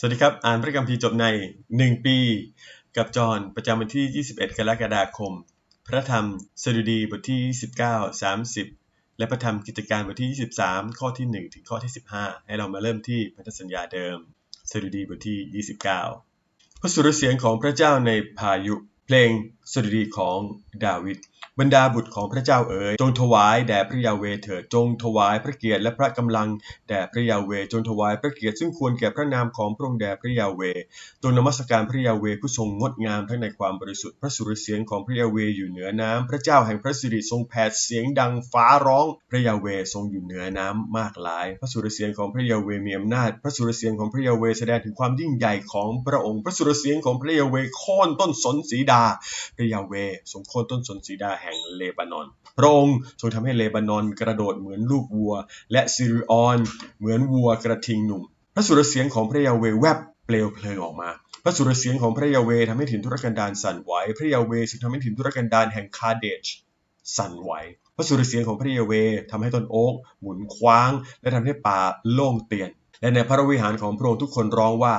สวัสดีครับ อ่านพระคัมภีร์จบใน 1 ปี กับจอห์นประจำวันที่ 21 กรกฎาคม พระธรรมสดุดีบทที่ 29 30 และพระธรรมกิจการบทที่ 23 ข้อที่ 1 ถึงข้อที่ 15 ให้เรามาเริ่มที่พันธสัญญาเดิมสดุดีบทที่ 29 พระสุรเสียงของพระเจ้าในพายุ เพลง สดุดีของดาวิดบรรดาบุตรของพระเจ้าเอ๋ยจงถวายแด่พระยาเวเถิดจงถวายพระเกียรติและพระกำลังแด่พระยาเวจงถวายพระเกียรติซึ่งควรแก่พระนามของพระองค์แด่พระยาเวจงนมัสการพระยาเวผู้ทรงงดงามทั้งในความบริสุทธิ์พระสุรเสียงของพระยาเวอยู่เหนือน้ำพระเจ้าแห่งพระสิริทรงแผดเสียงดังฟ้าร้อง พระยาเวทรงอยู่เหนือน้ำมากหลาย พระสุรเสียงของพระยาเวมีอำนาจ พระสุรเสียงของพระยาเวแสดงถึงความยิ่งใหญ่ของพระองค์ พระสุรเสียงของพระยาเวโค่นต้นสนสีดาระยาเวทรงโค่นต้นสนสีดาแห่งเลบานอน พระองค์ทรงทำให้เลบานอนกระโดดเหมือนลูกวัว และซิริออนเหมือนวัวกระทิงหนุ่ม พระสุรเสียงของพระยาเวแวบเปลวเพลิงออกมา พระสุรเสียงของพระยาเวทำให้ถิ่นทุรกันดารสั่นไหว พระยาเวทรงทำให้ถิ่นทุรกันดารแห่งคาเดชสั่นไหว พระสุรเสียงของพระยาเวทำให้ต้นโอ๊กหมุนคว้าง และทำให้ป่าโล่งเตียน และในพระวิหารของพระองค์ทุกคนร้องว่า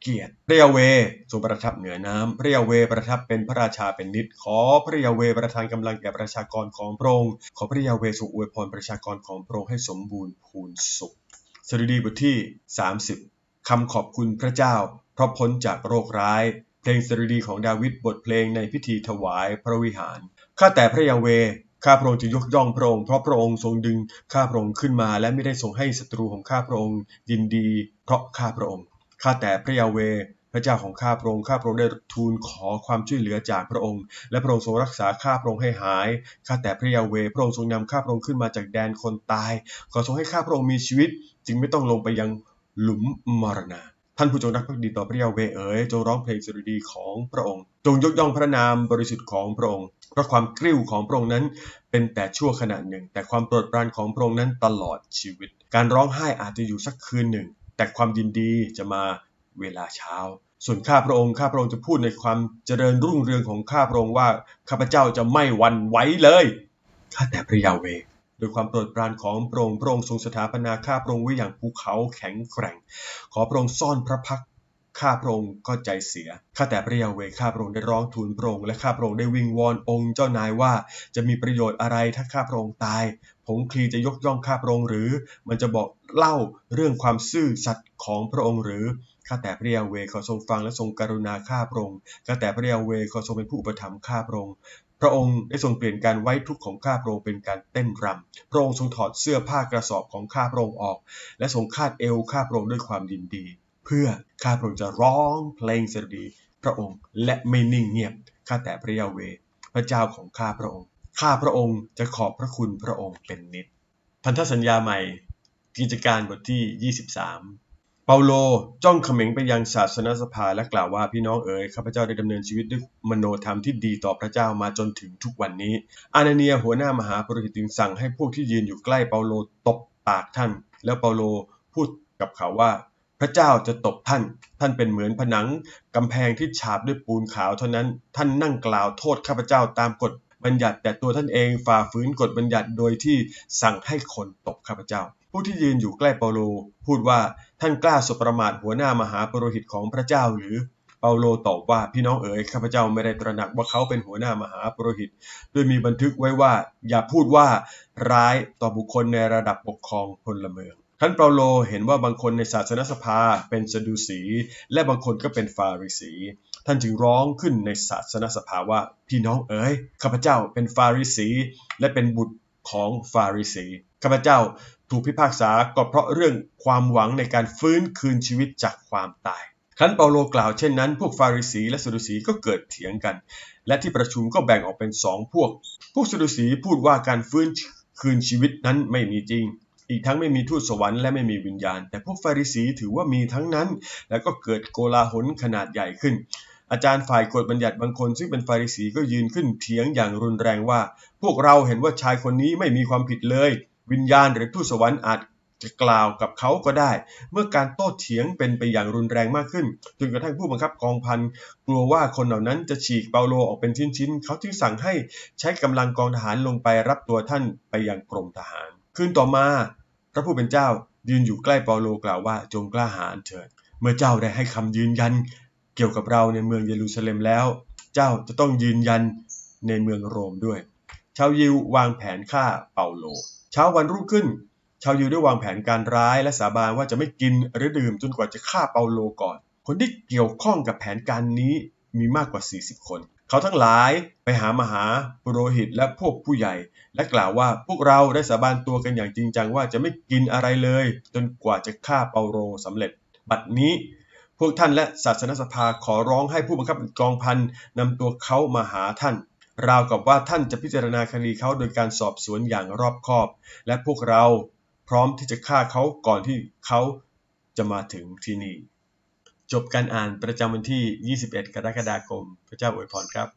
เกียรติพระยาเวทรงประทับเหนือน้ำพระยาเวประทับเป็นพระราชาเป็นนิด ขอพระยาเวประทานกำลังแก่ประชากรของพระองค์ขอพระยาเวทรงอวยพรประชากรของพระองค์ให้สมบูรณ์พูนสุขสดุดีบทที่ 30 คำขอบคุณพระเจ้า เพราะพ้นจากโรคร้าย เพลงสดุดีของดาวิดบทเพลงในพิธีถวายพระวิหาร ข้าแต่พระยาเวข้าพระองค์จะยกย่องพระองค์เพราะพระองค์ทรงดึงข้าพระองค์ขึ้นมา และไม่ได้ทรงให้ศัตรูของข้าพระองค์ยินดี เพราะข้าพระองค์ ข้าแต่พระยาเว พระเจ้าของข้าพระองค์ข้าพระองค์ได้ทูลขอความช่วยเหลือจากพระองค์ และพระองค์ทรงรักษาข้าพระองค์ให้หาย ข้าแต่พระยาเว พระองค์ทรงนำข้าพระองค์ขึ้นมาจากแดนคนตาย ขอทรงให้ข้าพระองค์มีชีวิต จึงไม่ต้องลงไปยังหลุมมรณะท่านผู้จงรักภักดีต่อพระยาเวเอ๋ยจงร้องเพลงสดุดีของพระองค์ จงยกย่องพระนามบริสุทธิ์ของพระองค์เพราะความกริ้วของพระองค์นั้นเป็นแต่ชั่วขณะหนึ่ง แต่ความโปรดปรานของพระองค์นั้นตลอดชีวิต การร้องไห้อาจจะอยู่สักคืนหนึ่ง แต่ความยินดีจะมาเวลาเช้า ส่วนข้าพระองค์ข้าพระองค์จะพูดในความเจริญรุ่งเรืองของข้าพระองค์ว่าข้าพเจ้าจะไม่วันไหวเลยข้าแต่พระยาเวโดยความโปรดปรานของพระองค์พระองค์ทรงสถาปนาข้าพระองค์ไว้อย่างภูเขาแข็งแกร่ง ขอพระองค์ซ่อนพระพักข้าพระองค์ก็ใจเสีย ข้าแต่พระยาเวข้าพระองค์ได้ร้องทูลพระองค์และข้าพระองค์ได้วิงวอนองค์เจ้านายว่าจะมีประโยชน์อะไรถ้าข้าพระองค์ตาย ผงคลีจะยกย่องข้าพระองค์หรือ มันจะบอกเล่าเรื่องความซื่อสัตย์ของพระองค์หรือข้าแต่พระยาเวขอทรงฟังและทรงกรุณาข้าพระองค์ข้าแต่พระยาเวขอทรงเป็นผู้อุปถัมภ์ข้าพระองค์พระองค์ได้ทรงเปลี่ยนการไว้ทุกข์ของข้าพระองค์เป็นการเต้นรำ พระองค์ทรงถอดเสื้อผ้ากระสอบของข้าพระองค์ออก และทรงคาดเอวข้าพระองค์ด้วยความยินดี เพื่อข้าพระองค์จะร้องเพลงสดุดี พระองค์และไม่นิ่งเงียบข้าแต่พระยาเว พระเจ้าของข้าพระองค์ ข้าพระองค์จะขอบพระคุณพระองค์เป็นนิด พันธสัญญาใหม่ กิจการบทที่ 23 เปาโลจ้องเขม็งไปยังศาสนสภาและกล่าวว่าพี่น้องเอ๋ยข้าพเจ้าได้ดำเนินชีวิตด้วยมโนธรรมที่ดีต่อพระเจ้ามาจนถึงทุกวันนี้ อานาเนียหัวหน้ามหาปรหิตจึงสั่งให้พวกที่ยืนอยู่ใกล้เปาโลตบปากท่าน แล้วเปาโลพูดกับเขาว่าพระเจ้าจะตบท่าน ท่านเป็นเหมือนผนังกำแพงที่ฉาบด้วยปูนขาวเท่านั้น ท่านนั่งกล่าวโทษข้าพเจ้าตามกฎ บัญญัติแต่ตัวท่านเองฝ่าฝืนกฎบัญญัติโดยที่สั่งให้คนตบข้าพเจ้า ผู้ที่ยืนอยู่ใกล้เปาโล พูดว่าท่านกล้าสบประมาทหัวหน้ามหาปรหิตของพระเจ้าหรือเปาโลตอบว่าพี่น้องเอ๋ยข้าพเจ้าไม่ได้ตระหนักว่าเขาเป็นหัวหน้ามหาปรหิตโดยมีบันทึกไว้ว่า อย่าพูดว่าร้ายต่อบุคคลในระดับปกครองพลเมืองท่านเปาโลเห็นว่าบางคนในศาสนสภาเป็นสดูสี และบางคนก็เป็นฟาริสี ท่านจึงร้องขึ้นในศาสนสภาว่า พี่น้องเอ๋ยข้าพเจ้าเป็นฟาริสี และเป็นบุตรของฟาริสีข้าพเจ้าถูกพิพากษาก็เพราะเรื่องความหวังในการฟื้นคืนชีวิตจากความตายครั้นเปาโลกล่าวเช่นนั้น พวกฟาริสีและสดุสีก็เกิดเถียงกัน และที่ประชุมก็แบ่งออกเป็นสองพวก พวกสดุสีพูดว่าการฟื้นคืนชีวิตนั้นไม่มีจริง อีกทั้งไม่มีทูตสวรรค์และไม่มีวิญญาณ แต่พวกฟาริสีถือว่ามีทั้งนั้น แล้วก็เกิดโกลาหลขนาดใหญ่ขึ้น อาจารย์ฝ่ายกฎบัญญัติบางคนซึ่งเป็นฟาริสีก็ยืนขึ้นเถียงอย่างรุนแรงว่า พวกเราเห็นว่าชายคนนี้ไม่มีความผิดเลย วิญญาณหรือทูตสวรรค์อาจจะกล่าวกับเขาก็ได้ เมื่อการโต้เถียงเป็นไปอย่างรุนแรงมากขึ้น จนกระทั่งผู้บังคับกองพันกลัวว่าคนเหล่านั้นจะฉีกเปาโลออกเป็นชิ้นๆ เขาจึงสั่งให้ใช้กำลังกองทหารลงไปรับตัวท่านไปยังกรมทหาร คืนต่อมา พระผู้เป็นเจ้ายืนอยู่ใกล้เปาโลกล่าวว่าจงกล้าหาญเถิด เมื่อเจ้าได้ให้คำยืนยัน เกี่ยวกับเราในเมืองเยรูซาเล็มแล้ว เจ้าจะต้องยืนยันในเมืองโรมด้วย ชาวยิววางแผนฆ่าเปาโล เช้าวันรุ่งขึ้น ชาวยิวได้วางแผนการร้ายและสาบานว่าจะไม่กินหรือดื่มจนกว่าจะฆ่าเปาโลก่อน คนที่เกี่ยวข้องกับแผนการนี้มีมากกว่า 40 คน เขาทั้งหลายไปหามหาปุโรหิตและพวกผู้ใหญ่ และกล่าวว่าพวกเราได้สาบานตัวกันอย่างจริงจังว่าจะไม่กินอะไรเลย จนกว่าจะฆ่าเปาโลสำเร็จ บัดนี้ พวกท่านและศาสนสภาขอร้องให้ผู้บังคับกองพันนำตัวเขามาหาท่าน ราวกับว่าท่านจะพิจารณาคดีเขาโดยการสอบสวนอย่างรอบคอบ และพวกเราพร้อมที่จะฆ่าเขาก่อนที่เขาจะมาถึงที่นี่ จบการอ่านประจำวันที่ 21 กรกฎาคม พระเจ้าอวยพรครับ